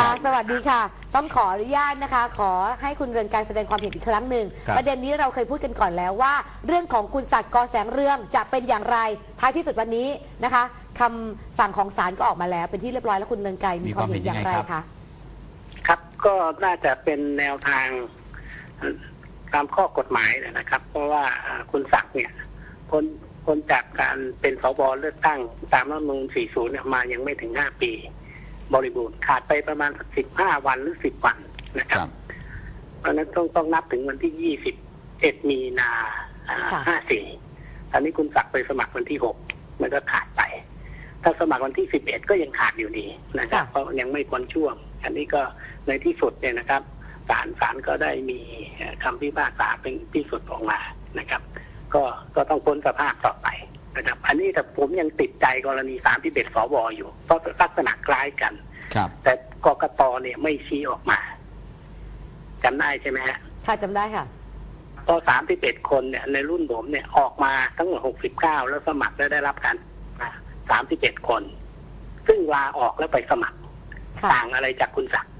ค่ะสวัสดีค่ะ ต้องขออนุญาตนะคะ ขอให้คุณเรืองการแสดงความเห็นอีกครั้งหนึ่งครับ ประเด็นนี้เราเคยพูดกันก่อนแล้วว่า เรื่องของคุณศักดิ์กอแสงเรืองจะเป็นอย่างไรท้ายที่สุดวันนี้นะคะคำสั่งของศาลก็ออกมาแล้ว เป็นที่เรียบร้อยแล้วคุณเรืองไกรมีความเห็นอย่างไรคะครับก็น่าจะเป็นแนวทางเอ่อตามข้อกฎหมายนะครับ เพราะว่าเอ่อคุณศักดิ์เนี่ยพ้นพ้นจากการเป็นสบเลือกตั้งตามรัฐธรรมนูญ40 เนี่ยมายังไม่ถึง 5 ปี บริบูรณ์ขาดไปประมาณ15วันหรือ10วันนะคครับรับ เพราะฉะนั้นต้องต้องนับถึงวันที่21มีนาค่ะอ่า54ตอนนี้คุณศักดิ์ไปสมัครวันที่6มันก็ขาดไป ถ้าสมัครวันที่11ก็ยังขาดอยู่ดีนะครับ เพราะยังไม่พ้นช่วง อันนี้ก็ในที่สุดเนี่ยนะครับศาลศาลก็ได้มีเอ่อคำพิพากษาเป็นที่สุดออกมานะครับ ก็ก็ต้องพ้นสภาพต่อไปนะครับ อันนี้แต่ผมยังติดใจกรณี31สวอยู่ เพราะลักษณะคล้ายกันครับ แต่กกตเนี่ยไม่ชี้ออกมาจำได้ใช่ไหมฮะค่ะจำได้ค่ะพอสามสิบเอ็ดคนเนี่ยในรุ่นผมเนี่ยออกมาทั้งหมดหกสิบเก้าแล้วสมัครแล้วได้รับการสามสิบเอ็ดคน ซึ่งลาออกแล้วไปสมัครค่ะต่างอะไรจากคุณศักดิ์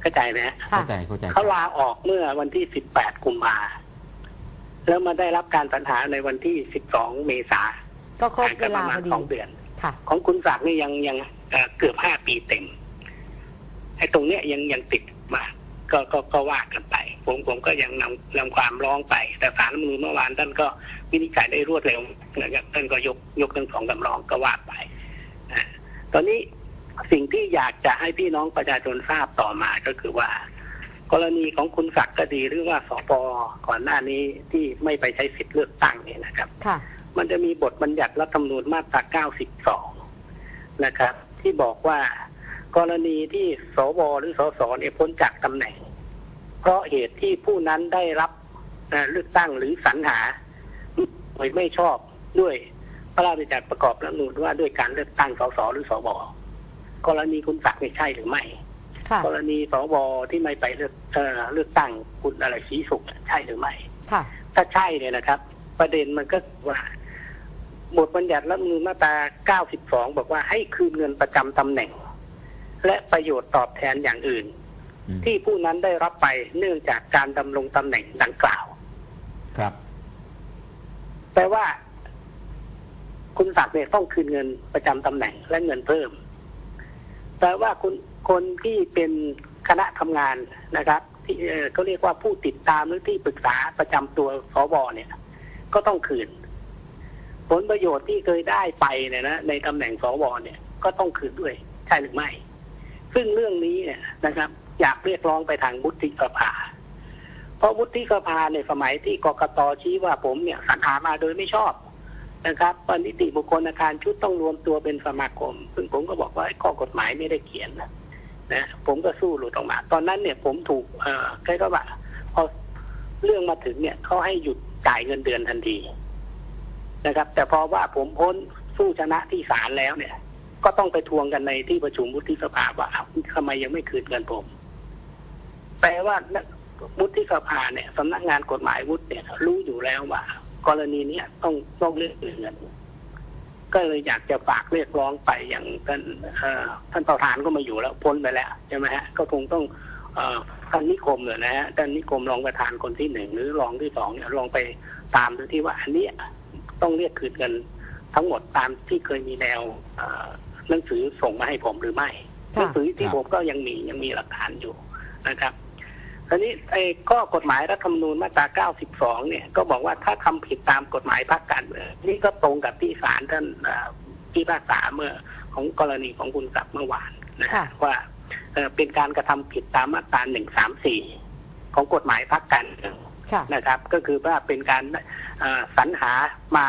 เข้าใจไหมฮะค่ะเข้าใจเข้าใจเขาลาออกเมื่อวันที่สิบแปดกุมภาแล้วมาได้รับการสรรหาในวันที่สิบสองเมษาก็ครบห่างเวกันปลาระมาพณอดีสองเดือนค่ะของคุณศักดิ์นี่ยังยัง เอ่อเกือบห้าปีเต็มไอ้ตรงเนี้ยยังยังติดมาก็ก็ก็ว่ากันไป ผมผมก็ยังนำนำความร้องไป แต่ศาลรัฐธรรมนูญเมื่อวานท่านก็วินิจฉัยได้รวดเร็วนะครับท่านก็ยกยกทั้งสองคำร้องก็ว่าไปนะตอนนี้สิ่งที่อยากจะให้พี่น้องประชาชนทราบต่อมาก็คือว่า กรณีของคุณศักดิ์ก็ดีหรือว่าสปก่อนหน้านี้ที่ไม่ไปใช้สิทธิ์เลือกตั้งเนี่ยนะครับค่ะมันจะมีบทบัญญัติรัฐธรรมนูญมาตรา 92 นะครับ ที่บอกว่า กรณีที่สวหรือสสเนี่ยพ้นจากตำแหน่ง เพราะเหตุที่ผู้นั้นได้รับเอ่อเลือกตั้งหรือสรรหาโดยไม่ชอบด้วยพระราชบัญญัติประกอบรัฐธรรมนูญว่าด้วยการเลือกตั้งสสหรือสวกรณีคุณศักดิ์เนี่ยใช่หรือไม่ค่ะกรณีสวที่ไม่ไปเลือกเอ่อเลือกตั้งคุณอะไรชี้สุกใช่หรือไม่ค่ะถ้าใช่เนี่ยนะครับ ประเด็นมันก็ว่า บทบัญญัติรัฐธรรมนูญมาตรา 92 บอกว่าให้คืนเงินประจำตำแหน่ง และประโยชน์ตอบแทนอย่างอื่นอืมที่ผู้นั้นได้รับไปเนื่องจากการดำรงตำแหน่งดังกล่าว ครับ แปลว่า คุณศักดิ์เนี่ยต้องคืนเงินประจำตำแหน่งและเงินเพิ่ม แปลว่าคุณคนที่เป็นคณะทำงานนะครับ ที่เอ่อเขาเรียกว่าผู้ติดตามหรือที่ปรึกษาประจำตัวสวเนี่ย ก็ต้องคืน ผลประโยชน์ที่เคยได้ไปเนี่ยนะในตำแหน่งสวเนี่ยก็ต้องคืนด้วยใช่หรือไม่ ซึ่งเรื่องนี้เนี่ยนะครับ อยากเรียกร้องไปทางวุฒิสภาเพราะวุฒิสภาในสมัยที่กกตชี้ว่าผมเนี่ยสรรหามาโดยไม่ชอบนะครับว่านิติบุคคลอาคารชุดต้องรวมตัวเป็นสมาคม ซึ่งผมก็บอกว่าข้อกฎหมายไม่ได้เขียนนะนะผมก็สู้หลุดออกมา ตอนนั้นเนี่ยผมถูกเอ่อใครก็ว่าพอเรื่องมาถึงเนี่ยเขาให้หยุดจ่ายเงินเดือนทันที นะครับ แต่พอว่าผมพ้นสู้ชนะที่ศาลแล้วเนี่ย ก็ต้องไปทวงกันในที่ประชุมวุฒิสภาว่าทำไมยังไม่คืนเงินผม แปลว่าวุฒิสภาเนี่ยสำนักงานกฎหมายวุฒิเนี่ย รู้อยู่แล้วว่า กรณีเนี้ยต้องต้องเรียกเงินก็เลยอยากจะฝากเรียกร้องไปอย่างท่านท่านประธานก็มาอยู่แล้วพ้นไปแล้วใช่ไหมฮะก็คงต้องอท่านนิคมเลยนะฮะท่านนิคมรองประธานคนที่หนึ่งหรือรองที่สองเนี่ยลองไปตามดูที่ว่าอันเนี้ย ต้องเรียกคืนเงินทั้งหมดตามที่เคยมีแนวเอ่อหนังสือส่งมาให้ผมหรือไม่หค่ะนังสือที่ครับผมก็ยังมียังมีหลักฐานอยู่นะครับทีนี้ไอ้ข้อกฎหมายรัฐธรรมนูญมาตรา 92 เนี่ย ก็บอกว่าถ้าทำผิดตามกฎหมายพรรคการเมืองนี่ก็ตรงกับที่ศาลท่านเอ่อพิพากษาเมื่อของกรณีของคุณศักดิ์เมื่อวานนะค่ะฮะว่าเอ่อเป็นการกระทำผิดตามมาตรา 134 ของกฎหมายพรรคการเมืองค่ะ นะครับ ก็คือว่าเป็นการเอ่อสรรหามา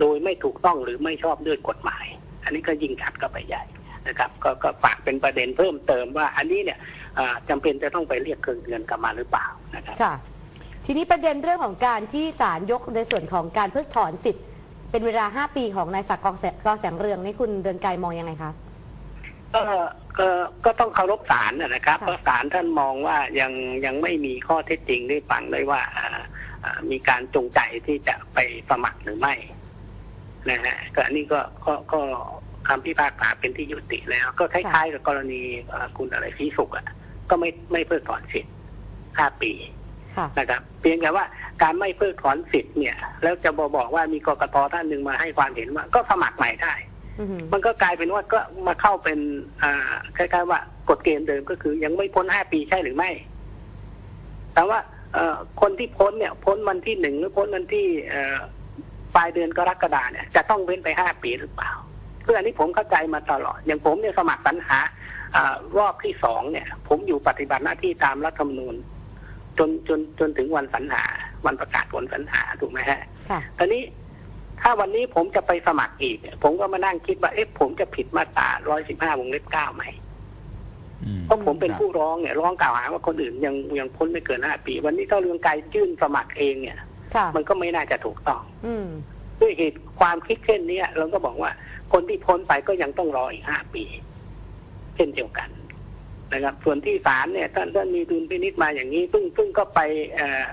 โดยไม่ถูกต้องหรือไม่ชอบด้วยกฎหมาย อันนี้ก็ยิ่งขัดเข้าไปใหญ่นะครับก็ก็ฝากเป็นประเด็นเพิ่มเติมว่า อันนี้เนี่ยเอ่อจำเป็นจะต้องไปเรียกคืนเงินกลับมาหรือเปล่านะครับค่ะทีนี้ประเด็นเรื่องของการที่ศาลยกในส่วนของการเพิกถอนสิทธิ์เป็นเวลา 5 ปีของนายศักดิ์กอแสกอแสงเรืองนี่คุณเดือนไกรมองยังไงคะก็ ก็ก็ต้องเคารพศาลนะนะครับค่ะเพราะศาลท่านมองว่ายังยังไม่มีข้อเท็จจริงได้ฟังได้ว่าอ่าอ่ามีการจงใจที่จะไปสมัครหรือไม่นะฮะก็อันนี้ก็ก็ก็คำพิพากษาเป็นที่ยุติแล้ว ก็คล้ายๆกับกรณีเอ่อคุณอะไรสีสุกอะ ก็ไม่ไม่เพิกถอนสิทธิ์ห้าปีค่ะนะครับเพียงแต่ว่าการไม่เพิกถอนสิทธิ์เนี่ย แล้วจะบอกบอกว่ามีกกตท่านหนึ่งมาให้ความเห็นว่า ก็สมัครใหม่ได้อือหือ มันก็กลายเป็นว่าก็มาเข้าเป็น อ่าคล้ายๆว่ากฎเกณฑ์เดิมก็คือ ยังไม่พ้นห้าปีใช่หรือไม่ แต่ว่าเอ่อคนที่พ้นเนี่ย พ้นวันที่หนึ่งหรือพ้นวันที่เอ่อปลายเดือนกรกฎาเนี่ย จะต้องเว้นไปห้าปีหรือเปล่าเพื่ออันนี้ผมเข้าใจมาตลอด อย่างผมเนี่ยสมัครสรรหาอารอบที่สองเนี่ย ผมอยู่ปฏิบัติหน้าที่ตามรัฐธรรมนูญจนจนจนถึงวันสรรหา วันประกาศผลสรรหาถูกไหมฮะค่ะตอนนี้ ถ้าวันนี้ผมจะไปสมัครอีกเนี่ยผมก็มานั่งคิดว่าเอ๊ะผมจะผิดมาตรา115วงเล็บ9ไหมอืมเพราะผมเป็นครับผู้ร้องเนี่ย ร้องกล่าวหาว่าคนอื่นยังยังพ้นไม่เกิน5ปี วันนี้ถ้าเรื่องไกลยื่นสมัครเองเนี่ยค่ะมันก็ไม่น่าจะถูกต้อง อืมด้วยเหตุความคิดเช่นเนี้ยเราก็บอกว่าคนที่พ้นไปก็ยังต้องรออีก5ปี เช่นเดียวกันนะครับ ส่วนที่ศาลเนี่ยท่านท่านมีดุลพินิจมาอย่างนี้ ซึ่งซึ่งก็ไปเอ่อ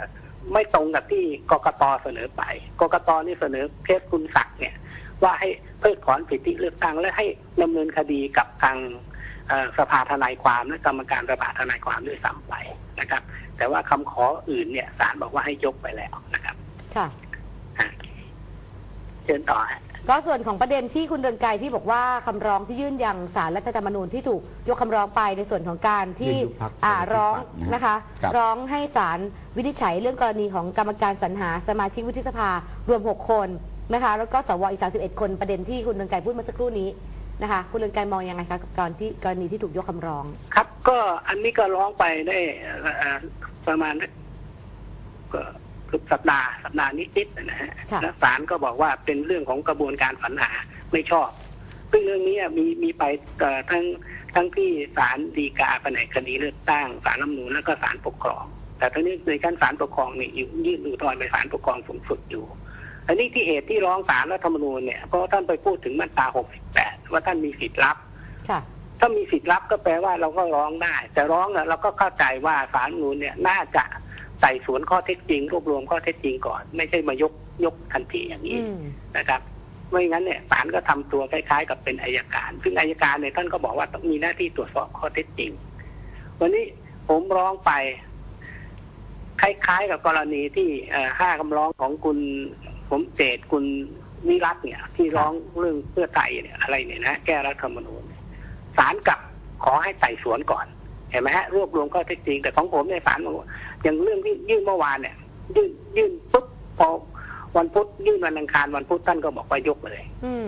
ไม่ตรงกับที่กกตเสนอไป กกตนี่เสนอเคสคุณศักดิ์เนี่ย ว่าให้เพิกถอนสิทธิเลือกตั้งและให้ดำเนินคดีกับทางเอ่อสภาทนายความและกรรมการสภาทนายความด้วยซ้ำไปนะครับ แต่ว่าคำขออื่นเนี่ยศาลบอกว่าให้ยกไปแล้วนะครับ ค่ะอะเชิญต่อฮะ ก็ส่วนของประเด็นที่คุณเรืองไกรที่บอกว่าคำร้องที่ยื่นยังสารรัฐธรรมนูญที่ถูกยกคำร้องไปในส่วนของการที่ยื่นยุบพรรคอ่าประชาธิปัตย์ร้องนะฮะนะคะ ครับ ร้องให้ศาลวินิจฉัยเรื่องกรณีของกรรมการสรรหาสมาชิกวุฒิสภารวม 6 คนนะคะแล้วก็สวอีก 31 คนประเด็นที่คุณเรืองไกรพูดเมื่อสักครู่นี้นะคะคุณเรืองไกรมองยังไงคะกับกรณีที่กรณีที่ถูกยกคำร้อง ครับก็อันนี้ก็ร้องไปได้เอ่อเอ่อประมาณก็ เกือบสัปดาห์สัปดาห์นิดๆนะฮะค่ะแล้วศาลก็บอกว่าเป็นเรื่องของกระบวนการสรรหาไม่ชอบ ซึ่งเรื่องนี้มีมีไปเอ่อทั้งทั้งที่ศาลฎีกาแผนกคดีเลือกตั้งศาลรัฐธรรมนูญแล้วก็ศาลปกครอง แต่ทั้งนี้ในขั้นศาลปกครองนี่อยู่ยื่นอุทธรณ์ไปศาลปกครองสูงสุดอยู่อันนี้ที่เหตุที่ร้องศาลรัฐธรรมนูญเนี่ยเพราะท่านไปพูดถึงมาตรา 68 ว่าท่านมีสิทธิ์รับค่ะถ้ามีสิทธิ์รับก็แปลว่าเราก็ร้องได้ แต่ร้องเนี่ยเราก็เข้าใจว่าศาลรัฐธรรมนูญเนี่ยน่าจะ ไต่สวนข้อเท็จจริง รวบรวมข้อเท็จจริงก่อน ไม่ใช่มายกยกทันทีอย่างนี้อืมนะครับไม่งั้นเนี่ยศาลก็ทำตัวคล้ายๆ กับเป็นอายการ ซึ่งอายการเนี่ยท่านก็บอกว่าต้องมีหน้าที่ตรวจสอบข้อเท็จจริง วันนี้ผมร้องไป คล้ายๆ กับกรณีที่เอ่อห้าคำร้องของคุณผมเจตคุณวิรัตเนี่ย ที่ร้องเรื่องเพื่อไทยเนี่ยอะไรเนี่ยนะแก้รัฐธรรมนูญเนี่ยศาลกลับขอให้ไต่สวนก่อนเห็นไหมฮะรวบรวมข้อเท็จจริง แต่ของผมในยศาลบอกว่า อย่างเรื่องที่ยื่นเมื่อวานเนี่ย ยื่นยื่นปุ๊บพอวันพุธยื่นวันอังคารวันพุธท่านก็บอกว่ายกเลย อืม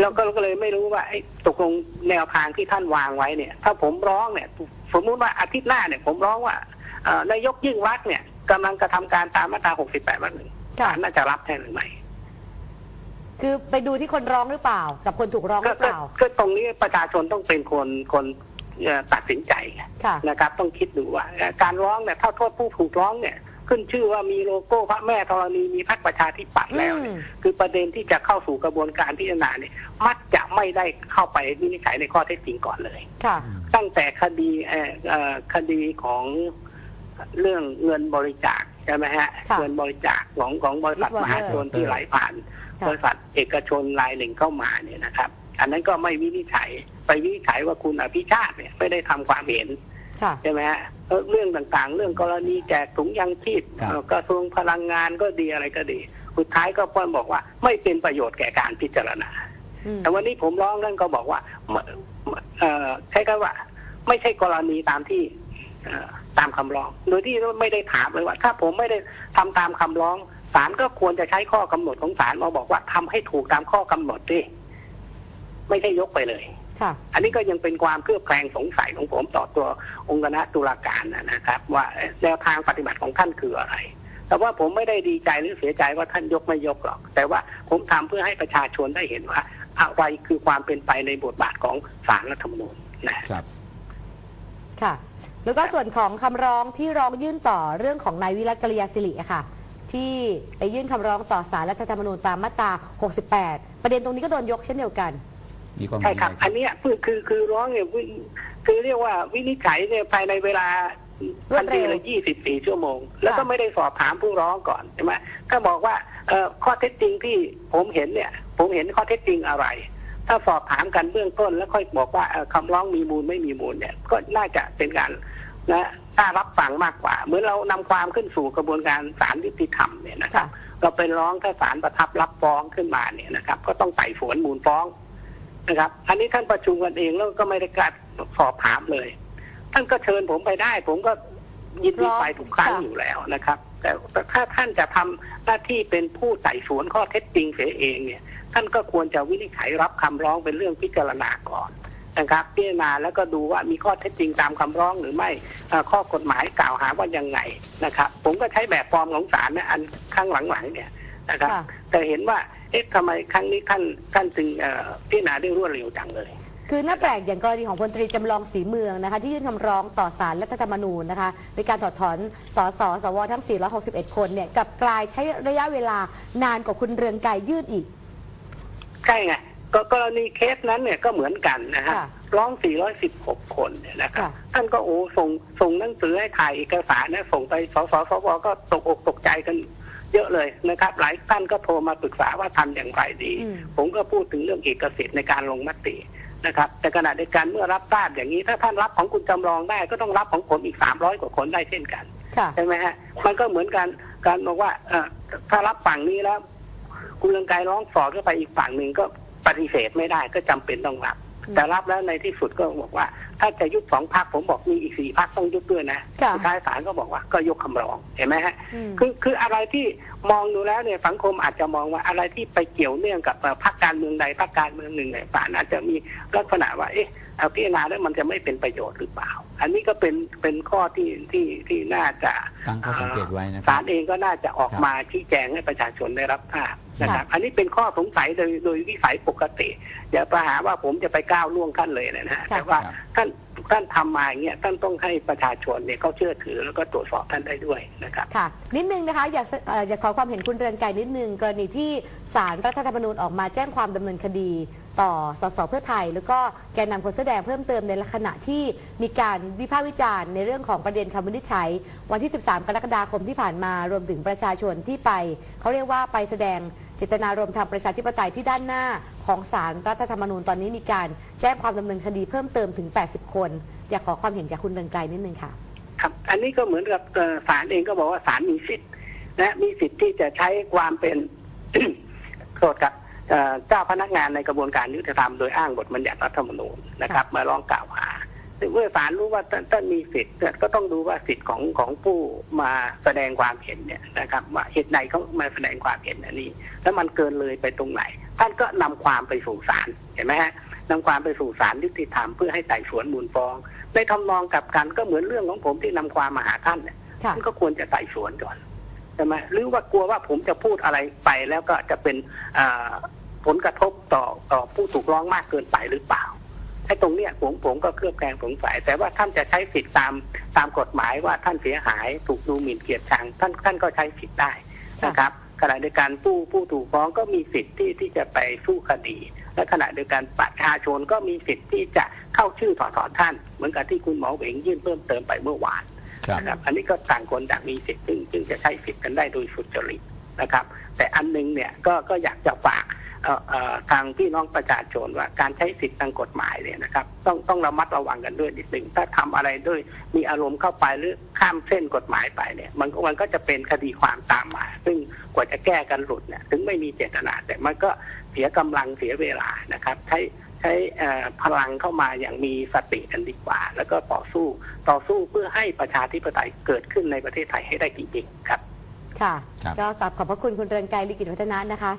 แล้วก็ก็เลยไม่รู้ว่าไอ้ตกลงแนวทางที่ท่านวางไว้เนี่ย ถ้าผมร้องเนี่ย สมมุติว่าอาทิตย์หน้าเนี่ย ผมร้องว่าเอ่อนายกยิ่งรักษณ์เนี่ยกำลังกระทำการตามมาตรา 68วรรคหนึ่งค่ะศาลน่าจะรับแทนหรือไม่คือไปดูที่คนร้องหรือเปล่า กับคนถูกร้องหก็รือเปก็ล่าก็ตรงนี้ประชาชนต้องเป็นคนคนเอ่อ ตัดสินใจไงค่ะนะครับ ต้องคิดดูว่าเอ่อการร้องเนี่ยถ้าโทษผู้ถูกร้องเนี่ยขึ้นชื่อว่ามีโลโก้พระแม่ธรณีมีพรรคประชาธิปัตย์แล้วเนี่ยอืมคือประเด็นที่จะเข้าสู่กระบวนการพิจารณาเนี่ยมักจะไม่ได้เข้าไปวินิจฉัยในข้อเท็จจริงก่อนเลยค่ะตั้งแต่คดีเอ่อเอ่อคดีของเรื่องเงินบริจาคใช่ไหมฮะค่ะเงินบริจาคของของบริษัท Eastwater มหาชนที่ไหลผ่านค่ะบริษัทเอกชนรายหนึ่งเข้ามาเนี่ยนะครับ อันนั้นก็ไม่วินิจฉัย ไปวินิจฉัยว่าคุณอภิชาติเนี่ยไม่ได้ทำความเห็นค่ะใช่ไหมฮะเอ่อเรื่องต่างๆ เรื่องกรณีแจกถุงยังชีพครับเอ่อกระทรวงพลังงานก็ดีอะไรก็ดี สุดท้ายก็พ้นบอกว่า ไม่เป็นประโยชน์แก่การพิจารณาอืมแต่วันนี้ผมร้องนั่นก็บอกว่าเอ่อเอ่อใช้คำว่า ไม่ใช่กรณีตามที่เอ่อตามคำร้อง โดยที่ไม่ได้ถามเลยว่า ถ้าผมไม่ได้ทำตามคำร้องศาลก็ควรจะใช้ข้อกำหนดของศาลมาบอกว่าทำให้ถูกตามข้อกำหนดดิไม่ใช่ยกไปเลยค่ะ อันนี้ก็ยังเป็นความเครือบแคลงสงสัยของผมต่อตัวองค์คณะตุลาการนะนะครับ ว่าแนวทางปฏิบัติของท่านคืออะไร แต่ว่าผมไม่ได้ดีใจหรือเสียใจว่าท่านยกไม่ยกหรอก แต่ว่าผมทำเพื่อให้ประชาชนได้เห็นว่าอะไรคือความเป็นไปในบทบาทของศาลรัฐธรรมนูญนะครับ ค่ะ แล้วก็ส่วนของคำร้องที่ร้องยื่นต่อเรื่องของนายวิรัตกริยาสิริอะค่ะที่ไปยื่นคำร้องต่อสารรัฐธรรมนูญตามมาตรา 68 ประเด็นตรงนี้ก็โดนยกเช่นเดียวกัน มีความใช่เห็นครับยังไงอันเนี้ยคือคือคือร้องเนี่ยวิคือเรียกว่าวินิจฉัยเนี่ยภายในเวลารวดเร็วทันทีเลย24ชั่วโมง แล้วก็ค่ะไม่ได้สอบถามผู้ร้องก่อนใช่ไหมถ้าบอกว่าเอ่อข้อเท็จจริงที่ผมเห็นเนี่ย ผมเห็นข้อเท็จจริงอะไร ถ้าสอบถามกันเบื้องต้น แล้วค่อยบอกว่าเอ่อคำร้องมีมูลไม่มีมูลเนี่ย ก็น่าจะเป็นการนะถ้ารับฟังมากกว่า เหมือนเรานำความขึ้นสู่กระบวนการศาลยุติธรรมเนี่ยนะครับค่ะเราไปร้องถ้าศาลประทับรับฟ้องขึ้นมาเนี่ยนะครับ ก็ต้องไต่สวนมูลฟ้อง นะครับ อันนี้ท่านประชุมกันเองแล้วก็ไม่ได้การสอบถามเลย ท่านก็เชิญผมไปได้ ผมก็ยินดีไปทุกครั้งค่ะอยู่แล้วนะครับ แต่แต่ถ้าท่านจะทำหน้าที่เป็นผู้ไต่สวนข้อเท็จจริงเสียเองเนี่ย ท่านก็ควรจะวินิจฉัยรับคำร้องเป็นเรื่องพิจารณาก่อนนะครับพิจารณาแล้วก็ดูว่ามีข้อเท็จจริงตามคำร้องหรือไม่เอ่อข้อกฎหมายกล่าวหาว่ายังไงนะครับ ผมก็ใช้แบบฟอร์มของศาลนะอันข้างหลังๆเนี่ย นะครับค่ะแต่เห็นว่าเอ๊ะทำไมครั้งนี้ท่านท่านจึงเอ่อพิจารณาได้รวดเร็วจังเลย คือน่าแปลกอย่างกรณีของพลตรีจำลองศรีเมืองนะคะ ที่ยื่นคำร้องต่อศาลรัฐธรรมนูญนะคะในการถอดถอนสสสวทั้ง 461 คนเนี่ยกลับกลายใช้ระยะเวลานานกว่าคุณเรืองไกรยื่นอีกใช่ไงก็กรณีเคสนั้นเนี่ยก็เหมือนกันนะฮะค่ะร้อง 416 คนเนี่ยนะครับค่ะท่านก็โอ้ส่งส่งหนังสือให้ถ่ายเอกสารนะส่งไปสสสวก็ตกอกตกใจกัน เยอะเลยนะครับ หลายท่านก็โทรมาปรึกษาว่าทำอย่างไรดีอืมผมก็พูดถึงเรื่องเอกสิทธิ์ในการลงมตินะครับ แต่ขณะเดียวกันเมื่อรับทราบอย่างนี้ถ้าท่านรับของคุณจำลองได้ก็ต้องรับของผมอีก300กว่าคนได้เช่นกันค่ะใช่ไหมฮะมันก็เหมือนกันการบอกว่าเออถ้ารับฝั่งนี้แล้ว คุณเรืองไกรร้องสอดเข้าไปอีกฝั่งหนึ่งก็ปฏิเสธไม่ได้ก็จำเป็นต้องรับอืมแต่รับแล้วในที่สุดก็บอกว่า ถ้าจะยุบสองพักผมบอกมีอีกสี่พักต้องยุบด้วยนะค่ะสุดท้ายศาลก็บอกว่าก็ยกคำร้องเห็นไหมฮะอืมคือคืออะไรที่มองดูแล้วเนี่ยสังคมอาจจะมองว่าอะไรที่ไปเกี่ยวเนื่องกับเอ่อพรรคการเมืองใดพรรคการเมืองหนึ่งเนี่ยศาลอาจจะมีลักษณะว่าเอ๊ะเอาพิจารณาแล้วมันจะไม่เป็นประโยชน์หรือเปล่า อันนี้ก็เป็นเป็นข้อที่ที่ที่น่าจะตั้งข้อสังเกตไว้นะคศารับลเองก็น่าจะออกมาชี้แจงให้ประชาชนได้รับทราบนะครับค่ะอันนี้เป็นข้อสงสัยโดยโดยวิสัยปกติอย่าไปหาว่าผมจะไปก้าวล่วงท่านเลยนะฮะค่ะแต่ว่าครับท่าน ท่านทำมาอย่างเงี้ยท่านต้องให้ประชาชนเนี่ยเขาเชื่อถือแล้วก็ตรวจสอบท่านได้ด้วยนะครับค่ะ นิดนึงนะคะอยากเอ่ออยากขอความเห็นคุณเรือนไกรนิดนึง กรณีที่สารรัฐธรรมนูญออกมาแจ้งความดำเนินคดีต่อสสเพื่อไทย แล้วก็แกนนำคนแสอแดงเพิ่มเติมในขณะที่มีการวิพากษ์วิจารณ์ในเรื่องของประเด็นคำวินิจฉัย วันที่ 13 กรกฎาคมที่ผ่านมารวมถึงประชาชนที่ไป เขาเรียกว่าไปแสดงเจตนารมณ์ทางประชาธิปไตยที่ด้านหน้าของศาลรัฐธรรมนูญตอนนี้มีการแจ้งความดำเนินคดีเพิ่มเติมถึง 80 คน อยากขอความเห็นจากคุณเรืองไกรนิดนึงค่ะ ครับ อันนี้ก็เหมือนกับศาลเองก็บอกว่าศาลมีสิทธิ์นะมีสิทธิ์ที่จะใช้ความเป็นโทษครับ เอ่อเจ้าพนักงานในกระบวนการยุติธรรมโดยอ้างบทบัญญัติรัฐธรรมนูญนะครับ มาร้องกล่าวหาเมื่อศาลรู้ว่าท่านท่านมีสิทธิ์เนี่ยก็ต้องดูว่าสิทธิ์ของของผู้มาแสดงความเห็นเนี่ยนะครับ ว่าเหตุใดเขามาแสดงความเห็นอันนี้ แล้วมันเกินเลยไปตรงไหน ท่านก็นำความไปสู่ศาลเห็นไหมฮะนำความไปสู่ศาลยุติธรรมเพื่อให้ไต่สวนมูลฟ้อง ในทำนองกลับกันก็เหมือนเรื่องของผมที่นำความมาหาท่านเนี่ยค่ะท่านก็ควรจะไต่สวนก่อนใช่ไหมหรือว่ากลัวว่าผมจะพูดอะไรไปแล้วก็จะเป็นอ่า ผลกระทบต่อต่อผู้ถูกร้องมากเกินไปหรือเปล่าไอ้ตรงเนี้ยผมผมก็เคลือบแคลงสงสัย แต่ว่าท่านจะใช้สิทธิ์ตามตามกฎหมายว่าท่านเสียหายถูกดูหมิ่นเกียรติชังท่านท่านก็ใช้สิทธิ์ได้นะครับขณะเดียวกันผู้ผู้ถูกฟ้องก็มีสิทธิ์ที่ที่จะไปสู้คดี และขณะเดียวกันประชาชนก็มีสิทธิ์ที่จะเข้าชื่อถอดถอนท่าน เหมือนกับที่คุณหมอเหวงยื่นเพิ่มเติมไปเมื่อวานครับนะครับอันนี้ก็ต่างคนต่างมีสิทธิ์ซึ่งซึ่งจะใช้สิทธิ์กันได้โดยสุจริตนะครับ แต่อันหนึงเนี่ยก็ก็อยากจะฝากทางพี่น้องประชาชนว่าการใช้สิทธิ์ทางกฎหมายเนี่ยนะครับ ต้องต้องระมัดระวังกันด้วยนิดหนึ่งถ้าทำอะไรด้วยมีอารมณ์เข้าไปหรือข้ามเส้นกฎหมายไปเนี่ยมันก็มันก็จะเป็นคดีความตามมา ซึ่งกว่าจะแก้กันหลุดเนี่ยถึงไม่มีเจตนา แต่มันก็เสียกำลังเสียเวลานะครับ ใช้ใช้พลังเข้ามาอย่างมีสติกันดีกว่า แล้วก็ต่อสู้ต่อสู้เพื่อให้ประชาธิปไตยเกิดขึ้นในประเทศไทยให้ได้จริงๆครับ ค่ะ ครับ ก็กลับขอบพระคุณคุณเรืองไกรลิกิจวัฒนะนะคะ